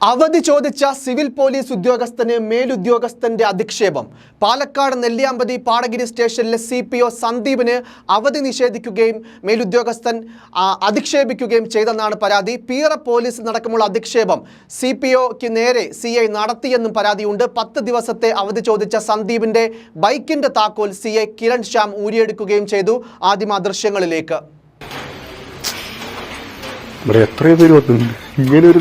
അവധി ചോദിച്ച civil police ഉദ്യോഗസ്ഥന് മേലുദ്യോഗസ്ഥന്റെ അധിക്ഷേപം. പാലക്കാട് നെല്ലിയാമ്പതി പാടഗിരി സ്റ്റേഷനിലെ സി പി ഒ സന്ദീപിന് അവധി നിഷേധിക്കുകയും മേലുദ്യോഗസ്ഥൻ അധിക്ഷേപിക്കുകയും ചെയ്തെന്നാണ് പരാതി. പീറ പോലീസ് നടക്കുമുള്ള അധിക്ഷേപം സി പി ഒക്ക് നേരെ സി ഐ നടത്തിയെന്നും പരാതിയുണ്ട്. പത്ത് ദിവസത്തെ അവധി ചോദിച്ച സന്ദീപിന്റെ ബൈക്കിന്റെ താക്കോൽ സി ഐ കിരൺ ശ്യാം ഊരിയെടുക്കുകയും ചെയ്തു. ആദ്യം ദൃശ്യങ്ങളിലേക്ക്. എത്രയോ പേര് ഇങ്ങനെ ഒരു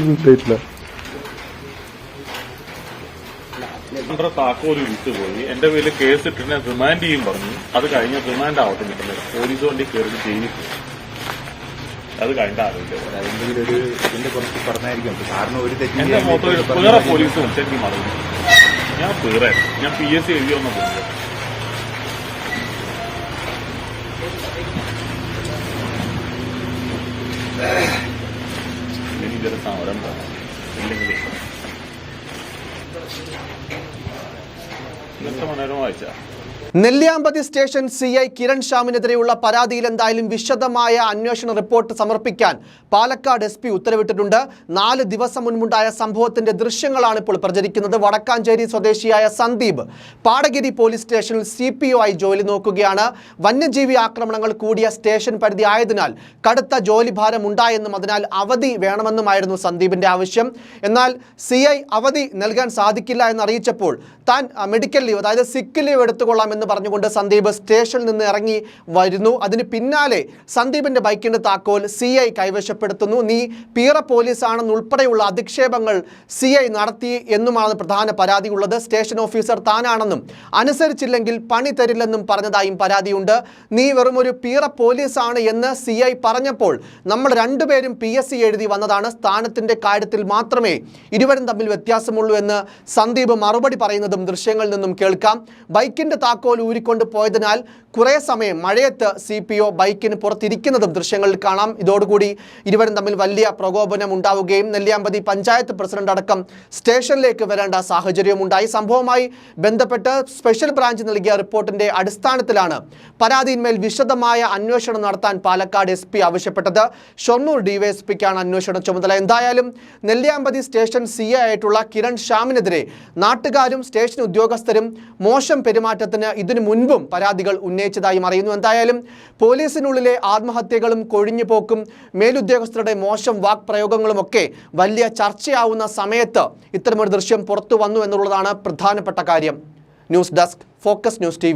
ഉണ്ടായിട്ടില്ല താക്കോൽ വിട്ടുപോയി. എന്റെ പേരിൽ കേസ് ഇട്ടിട്ട് റിമാൻഡ് ചെയ്യും പറഞ്ഞു. അത് കഴിഞ്ഞ റിമാൻഡ് ആവട്ടെ കിട്ടുന്നത് പോലീസ് വണ്ടി കയറി അത് കഴിഞ്ഞ ആലോചിച്ചത് അല്ലെങ്കിൽ ഒരു ഇതിന്റെ കുറച്ച് പറഞ്ഞായിരിക്കും. കാരണം ഒരു എന്റെ മൊത്തം വേറെ പോലീസ് വിളിച്ചെനിക്ക് മറന്നു ഞാൻ പേറെ ഞാൻ പി എസ് സി എഴുതിയൊന്നും പോയത് എനിക്കൊരു സമരം പോകണം ഇല്ലെങ്കിൽ Nyt on eroaisia. Nelliyampathy station C I Kiran ശ്യാമിനെതിരെയുള്ള പരാതിയിൽ എന്തായാലും വിശദമായ അന്വേഷണ റിപ്പോർട്ട് സമർപ്പിക്കാൻ പാലക്കാട് എസ് പി ഉത്തരവിട്ടിട്ടുണ്ട്. നാല് ദിവസം മുൻപുണ്ടായ സംഭവത്തിന്റെ ദൃശ്യങ്ങളാണ് ഇപ്പോൾ പ്രചരിക്കുന്നത്. വടക്കാഞ്ചേരി സ്വദേശിയായ സന്ദീപ് പാടഗിരി പോലീസ് സ്റ്റേഷനിൽ സി പി ഒ ആയി ജോലി നോക്കുകയാണ്. വന്യജീവി ആക്രമണങ്ങൾ കൂടിയ സ്റ്റേഷൻ പരിധി ആയതിനാൽ കടുത്ത ജോലിഭാരം ഉണ്ടായെന്നും അതിനാൽ അവധി വേണമെന്നുമായിരുന്നു സന്ദീപിന്റെ ആവശ്യം. എന്നാൽ സി അവധി നൽകാൻ സാധിക്കില്ല എന്നറിയിച്ചപ്പോൾ താൻ മെഡിക്കൽ ലീവ് അതായത് സിക്ക് ലീവ് എടുത്തുകൊള്ളാം എന്ന് പറഞ്ഞുകൊണ്ട് സന്ദീപ് സ്റ്റേഷനിൽ നിന്ന് ഇറങ്ങി വരുന്നു. അതിന് പിന്നാലെ സന്ദീപിന്റെ ബൈക്കിന്റെ താക്കോൽ സി ഐ കൈവശപ്പെടുത്തുന്നു. നീ പീറ പോലീസ് ഉൾപ്പെടെയുള്ള അധിക്ഷേപങ്ങൾ സി ഐ നടത്തി എന്നുമാണ് പ്രധാന പരാതി ഉള്ളത് സ്റ്റേഷൻ ഓഫീസർ താനാണെന്നും അനുസരിച്ചില്ലെങ്കിൽ പണി തരില്ലെന്നും പറഞ്ഞതായും പരാതിയുണ്ട്. നീ വെറും ഒരു പീറ പോലീസാണ് എന്ന് സി ഐ പറഞ്ഞപ്പോൾ നമ്മൾ രണ്ടുപേരും പി എസ് സി എഴുതി വന്നതാണ്. സ്ഥാനത്തിന്റെ കാര്യത്തിൽ മാത്രമേ ഇരുവരും തമ്മിൽ വ്യത്യാസമുള്ളൂ എന്ന് സന്ദീപ് മറുപടി പറയുന്നതും ദൃശ്യങ്ങളിൽ നിന്നും കേൾക്കാം. ബൈക്കിന്റെ താക്കോൽ ഊരിക്കൊണ്ട് പോയതിനാൽ കുറേ സമയം മഴയത്ത് സി പി ഒ ബൈക്കിന് പുറത്തിരിക്കുന്നതും ദൃശ്യങ്ങളിൽ കാണാം. ഇതോടുകൂടി ഇരുവരും തമ്മിൽ വലിയ പ്രകോപനം ഉണ്ടാവുകയും നെല്ലിയാമ്പതി പഞ്ചായത്ത് പ്രസിഡന്റ് അടക്കം സ്റ്റേഷനിലേക്ക് വരേണ്ട സാഹചര്യവും ഉണ്ടായി. സംഭവവുമായി ബന്ധപ്പെട്ട് സ്പെഷ്യൽ ബ്രാഞ്ച് നൽകിയ റിപ്പോർട്ടിന്റെ അടിസ്ഥാനത്തിലാണ് പരാതിയിന്മേൽ വിശദമായ അന്വേഷണം നടത്താൻ പാലക്കാട് എസ് പി ആവശ്യപ്പെട്ടത്. ഷൊർണൂർ ഡിവൈഎസ്പിക്കാണ് അന്വേഷണ ചുമതല. എന്തായാലും നെല്ലിയാമ്പതി സ്റ്റേഷൻ സി ആയിട്ടുള്ള കിരൺ ശ്യാമിനെതിരെ നാട്ടുകാരും സ്റ്റേഷൻ ഉദ്യോഗസ്ഥരും മോശം പെരുമാറ്റത്തിന് ഇതിനു മുൻപും പരാതികൾ ഉന്നയിച്ചതായി അറിയുന്നു എന്തായാലും പോലീസിനുള്ളിലെ ആത്മഹത്യകളും കൊഴിഞ്ഞുപോക്കും മേലുദ്യോഗസ്ഥരുടെ മോശം വാക്പ്രയോഗങ്ങളുമൊക്കെ വലിയ ചർച്ചയാവുന്ന സമയത്ത് ഇത്തരമൊരു ദൃശ്യം പുറത്തു വന്നു എന്നുള്ളതാണ് പ്രധാനപ്പെട്ട കാര്യം. News desk focus news T